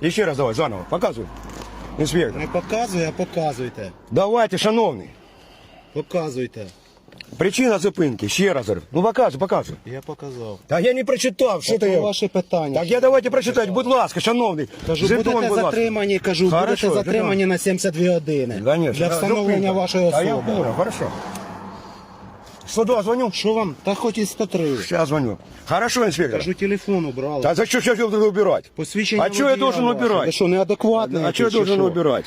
І ще раз давай, заново. Показуй. Інспектор. Не показуй, а показуйте. Давайте, шановний. Показуйте. Причина зупинки, ще раз говорю. Ну показуй, показуй. Я показав. Та я не прочитав, що Це ти. ваші питання. Так я давайте прочитати, будь ласка, шановний. Кажу, Жетон, будете будь ласка. затримані, кажу, Хорошо, будете затримані жетон. на 72 години. Конечно. Для встановлення Зупинка. вашої А я особи. понял, хорошо. 102 звоню? Що вам? Та хоч і 103. Сейчас звоню. Хорошо, инспектор. Кажу, телефон убрали. А за что сейчас я должен убирать? Посвідчення А что я водія должен ваше. Ви убирать? що, неадекватний? А что я якийсь, чи должен що? убирать?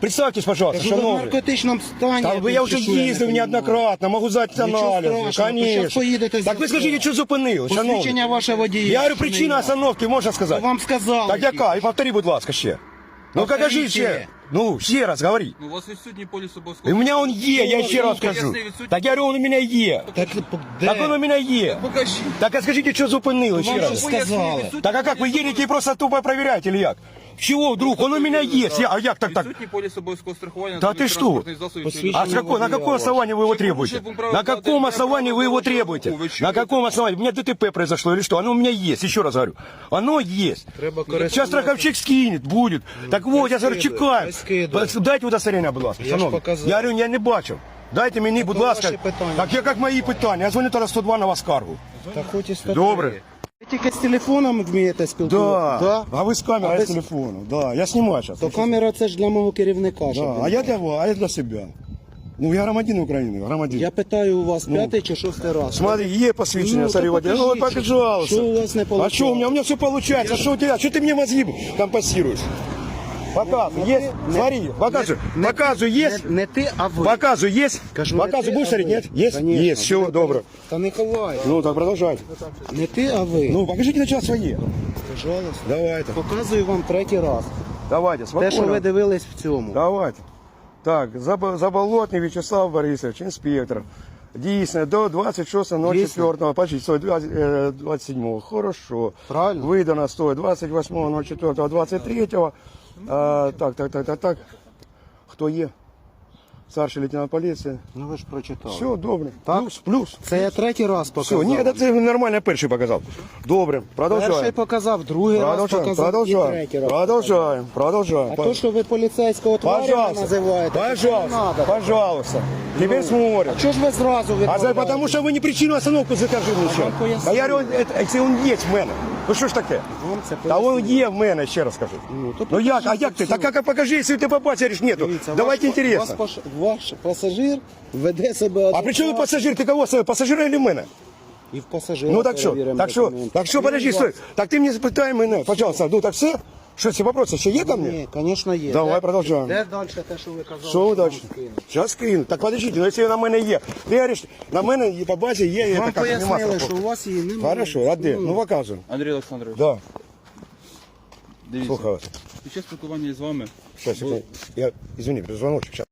Представьтесь, пожалуйста, Кажу, ви в шановный. наркотичному стані. Там я вже чи що, я не їздив розумію. неоднократно, можу здати Нічого аналізи, страшного, то щас конечно. поїдете Так ви за- скажіть, що зупинили, шановний? Посвідчення ваше водія. Я говорю, що не причина я. остановки, можна сказати? Вам сказали. Так яка? І повтори, будь ласка, ще. Ну Повторіть покажи ще. ще. Ну, ще раз говори. Ну, у вас відсутній поліс І обов'язково. у мене он є, я ще раз Поясни, кажу. відсутній. Так я говорю, он у мене є. Так, де? Так он у мене є. Покажіть. Так а скажіть, що зупинили ще Вам раз? же сказали. Так а как, вы едете и просто тупо проверяете или як? Чего вдруг? Он у меня есть. Я, а як так так? Відсутній поліс обов'язкового страхування. Да на ты что? транспортних засобів Посвідчення А с какой, на каком основании вы его требуете? На каком основании вы его требуете? На каком основании? У меня ДТП произошло или что? Оно у меня есть, еще раз говорю. Оно есть. Треба Сейчас страховщик скинет, будет. Так вот, я говорю, скидує, чекаю. хай скидує. Дайте удостоверення, будь ласка, Я ж шановний. показав. Я говорю, я не бачив. Дайте мені, будь то ласка. ваші питання. Так я як мої питання. Я дзвоню зараз 102 на вас скаргу. Та хоч і 103. Добре. Тільки з телефоном вмієте спілкуватися? Да. А ви з камери, А з телефону. Да. Я знімаю зараз. То камера це ж для мого керівника. Да, а я для вас, а я для себя. Ну, я громадянин України, громадянин. Я питаю у вас п'ятий чи шостий раз. Смотри, є посвідчення, Ну, то водитель. Ну, покажіть, що у вас не А що, что у меня? У меня все получается. А что у тебя? Що ты мне мозги компостируешь? Показывай, есть? Смотри, показывай. Показывай, есть? Не, не ти, а ви. Показывай, есть? Кажу, не Показывай, ти, будешь а смотреть, ви. нет? Есть? Конечно. Есть, все, добро. Та не ховай. Ну, так продолжайте. Не ти, а ви. Ну, покажите начало свои. Пожалуйста. Давайте. Показую вам третій раз. Давайте, Те, що ви спокойно. дивились в цьому. Давайте. Так, Заб- Заболотний Вячеслав Борисович, інспектор. Дійсно, до 26.04, почти, стой, 20, е, 27 Хорошо. Правильно. Видано, стой, 28.04, 23 а, Так, так, так, так, так. Хто є? Старший лейтенант поліції. Ну ви ж прочитали. Все, добре. Так. Плюс, плюс. Це я третій раз Все, показав. ні, це нормально перший показав. Добре, Перший продовжуємо. показав, другий раз Продовжуємо, показав і продовжуємо, третій раз. продовжуємо, продовжуємо. А то, що ви поліцейського тваря Пожалуйста, називаєте, це не пожалуйста, надо. пожалуйста. Теперь смотрим. А чого ж ви зразу А відмовляєте? за, потому что вы не причину остановку закажи мне ще. вам поясню. А я говорю, это, якщо він є в мене. Ну що ж таке? Вам це Та він поясню. є в мене, ще раз скажу. Ну, то Ну як, а покажіть як ти? все. Так як покажи, якщо ти побачиш, нету. Дивіться, Давайте ваш, інтересно. Ваш, ваш пасажир веде себе А при чому пасажир? Ти кого себе? Пасажира или мене? І в пасажира Ну так що? перевіримо Так що? документи. Так що, І подожди, у стой. вас. Так ти мені спитай мене, пожалуйста. Ну так все? Що, ці вопроси ще є ко мне? Ні, звісно, є. Давай, Де- продовжуємо. Де далі те, що ви казали? Що що удачі? вам скинуть? Зараз кину. Так подождите, ну якщо на мене є. Ти говориш, на мене є по базі є, я Вам така пояснили, нема що у вас її немає. Хорошо, а де? Ну показуй. Андрій Олександрович, Да, дивіться. слухай вас. Під час спілкування з вами Сейчас, секунду. Я, извини, звоночек. Сейчас.